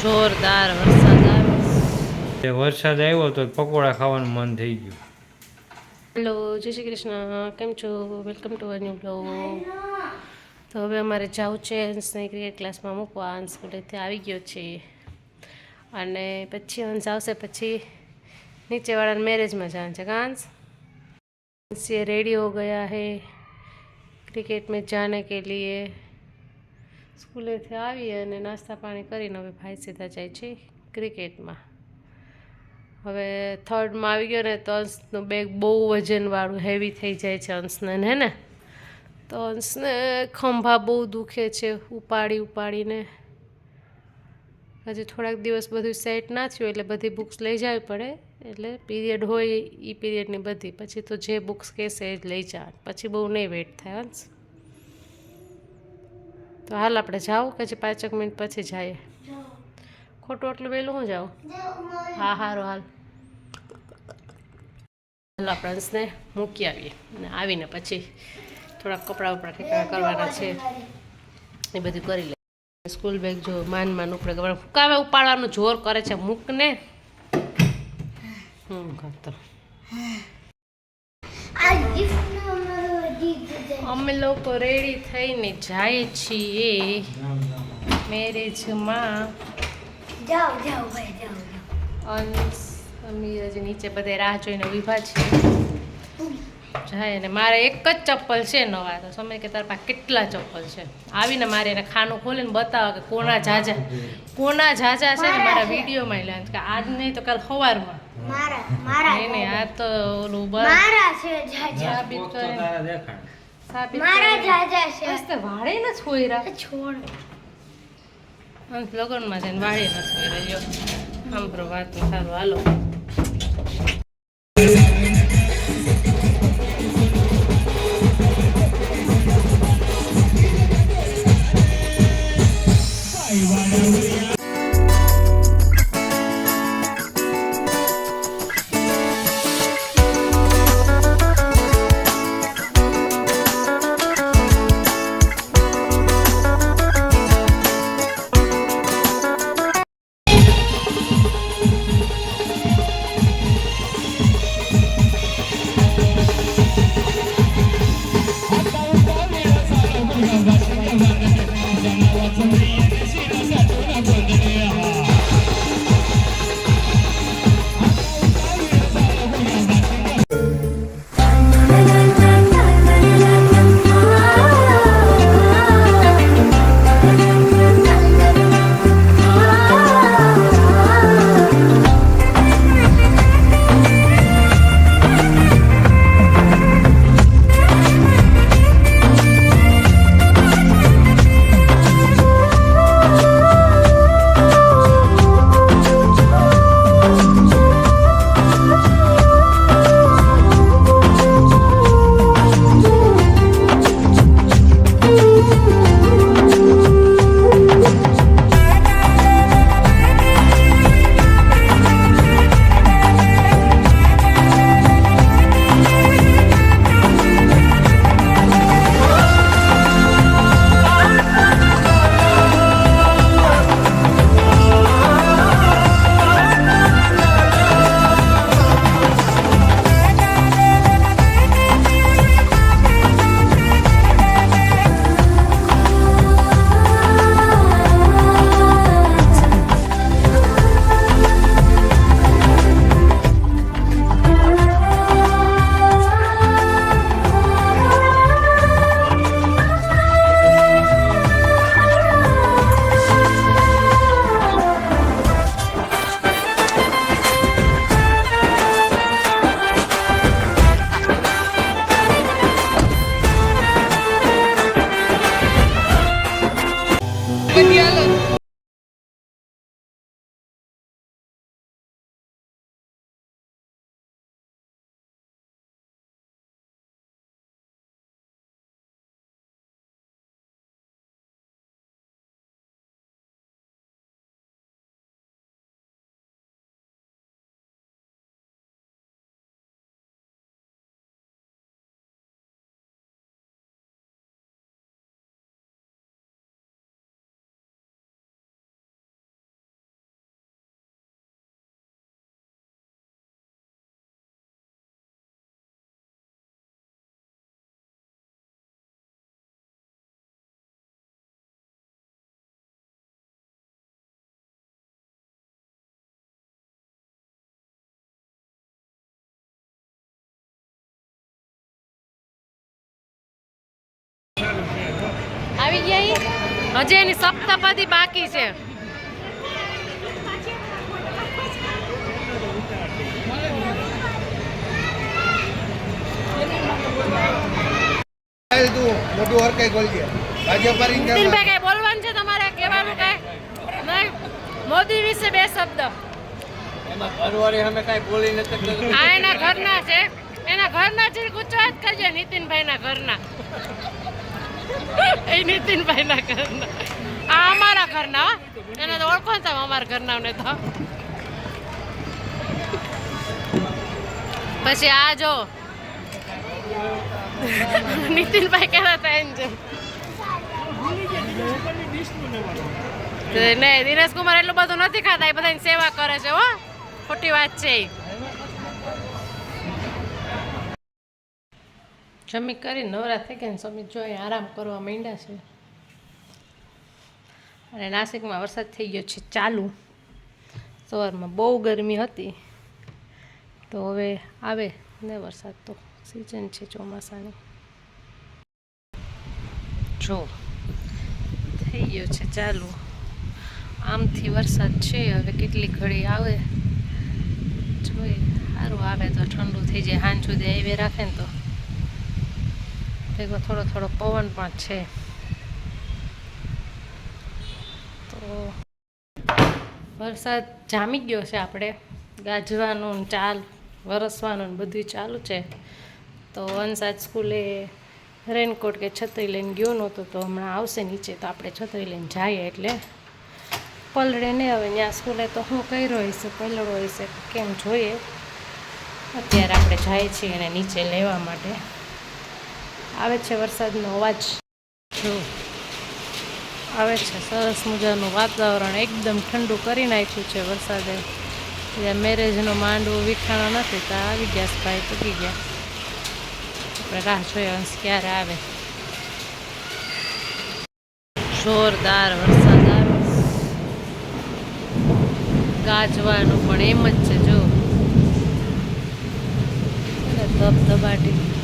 જોરદાર વરસાદ આવે તે વરસાદ આવ્યો તો પકોડા ખાવાનું મન થઈ ગયું. હેલો જય શ્રી કૃષ્ણ. કેમ છો? Welcome to our new blog તો હવે અમારે જવું છે હંસને ક્રિકેટ ક્લાસમાં મૂકવા. હંસ સ્કૂલેથી આવી ગયો છે. અને પછી હંસ આવશે પછી નીચેવાળાને મેરેજમાં જવાનું છે. કાંસ હંસીએ રેડી હો ગયા હે. ક્રિકેટ મેચ જાને કે લીએ. સ્કૂલેથી આવી અને નાસ્તા પાણી કરીને હવે ભાઈ સીધા જાય છે ક્રિકેટમાં. હવે થર્ડમાં આવી ગયો ને તો અંશનું બેગ બહુ વજનવાળું હેવી થઈ જાય છે અંશને હે ને? તો અંશને ખંભા બહુ દુખે છે ઉપાડી ઉપાડીને. હજી થોડાક દિવસ બધું સેટ ના થયું એટલે બધી બુક્સ લઈ જવી પડે. એટલે પીરિયડ હોય એ પીરિયડની બધી. પછી તો જે બુક્સ કહેશે એ જ લઈ જા પછી બહુ નહીં વેટ થાય અંશ. તો હાલ આપણે જાઓ કે પછી પાંચેક મિનિટ પછી જઈએ? ખોટું એટલું વહેલું હું જાઉં? હા, હારું, હાલ. હાલ, આપણે અંશને મૂકી આવીએ અને આવીને પછી થોડાક કપડાં વપડા ઠેકાણા કરવાના છે. એ બધું કરી લે. સ્કૂલ બેગ જો માન માન ઉપડે ગમે ફૂકાવે ઉપાડવાનું જોર કરે છે મૂકને હમ કરતો અમે લોકો રેડી થઈને જાય છીએ મેરેજમાં જાઓ જાઓ ભાઈ જાઓ અમીર હજી નીચે બધે રાહ જોઈને ઊભા છે. જાય અને મારે એક જ ચપ્પલ છે નવા તો સમય કે તારા પાસે કેટલા ચપ્પલ છે? આવીને મારે એને ખાનું ખોલીને બતાવો કે કોના જાજા કોના જાજા છે ને મારા વિડીયોમાં લે કે આજ નહીં તો કાલ સવારમાં. મારા મારા નહીં નહીં આ તો ઓલું બસ. મારા છે જાજા સાબિત કરીને સાબિત મારા છે. બસ તે વાળે ન છોયરા છોડ. લગ્નમાં જઈને વાળી ન છોયરા લ્યો સાંભળો વાત સારું હાલો. આવી ગયા? હજી એની સપ્તપદી બાકી છે. મોટું નીતિનભાઈ કઈ બોલવાનું છે તમારે? કહેવાનું કઈ? નહીં? મોદી વિશે બે શબ્દ. અમે કઈ બોલી નથી આ એના ઘરના છે. એના ઘરના છે ગુજરાત કરજે નીતિનભાઈના ઘરના. એ નીતિનભાઈના ઘરના. આ અમારા ઘરના એને તો ઓળખો ને તમે અમારા ઘરના તો. પછી આ જો. નીતિનભાઈ કહેતા હતા એમ છે નહીં દિનેશ કુમાર એટલું બધું નથી ખાતા, એ બધાની સેવા કરે છે, હો. ખોટી વાત છે ઈ. જમી કરી નવરા થઈ ગયા ને સમીર જો અહીં આરામ કરવા માંડ્યા છે. અને નાસિકમાં વરસાદ થઈ ગયો છે ચાલુ. સવારમાં બહુ ગરમી હતી. તો હવે આવે ને વરસાદ તો સિઝન છે ચોમાસાની. જો, થઈ ગયો છે ચાલુ. આમથી વરસાદ છે, હવે કેટલી ઘડી આવે? જોઈએ, સારું આવે તો ઠંડુ થઈ જાય. હાંજ સુધી આવી રાખે ને તો. ભેગો થોડો થોડો પવન પણ છે. તો વરસાદ જામી ગયો છે આપણે. ગાજવાનું ચાલ, વરસવાનું બધું ચાલુ છે. તો વનસાદ સ્કૂલે રેનકોટ કે છત્રી લઈને ગયો નહોતો તો હમણાં આવશે નીચે તો આપણે છત્રી લઈને જઈએ એટલે. પલળે ને હવે ત્યાં સ્કૂલે તો હું કર્યો હશે, પલળો હશે કેમ જોઈએ? અત્યારે આપણે જાય છીએ એને નીચે લેવા માટે. આવે છે વરસાદનો અવાજ. જો, આવે છે, સરસ મજાનું વાતાવરણ એકદમ ઠંડુ કરી નાખ્યું છે વરસાદે. જ્યાં મેરેજનો માંડવો વિખાણો નથી, તો આવી ગયા ભાઈ, પૂગી ગયા. આપણે રાહ જોઈએ અંશ ક્યારે આવે. જોરદાર વરસાદ આવે. ગાજવાનું પણ એમ જ છે, જો. ધબધબાટી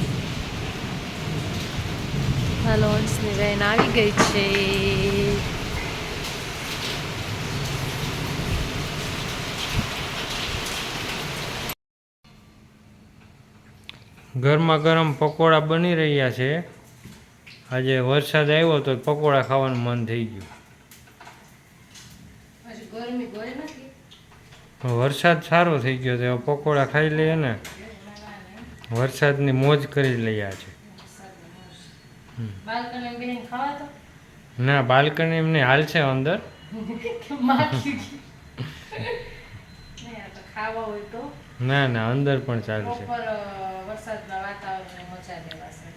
હાલો બેન આવી ગઈ છે ગરમા ગરમ પકોડા બની રહ્યા છે. આજે વરસાદ આવ્યો તો પકોડા ખાવાનું મન થઈ ગયું. વરસાદ સારો થઈ ગયો તો પકોડા ખાઈ લઈએ ને. વરસાદની મોજ કરી લઈએ આજે બાલ્કની બેન ખાવા તો ના બાલ્કની એમને હાલ છે અંદર. ખાવા હોય તો. ના ના અંદર પણ ચાલશે. વરસાદના વાતાવરણની મજા લેવાશે.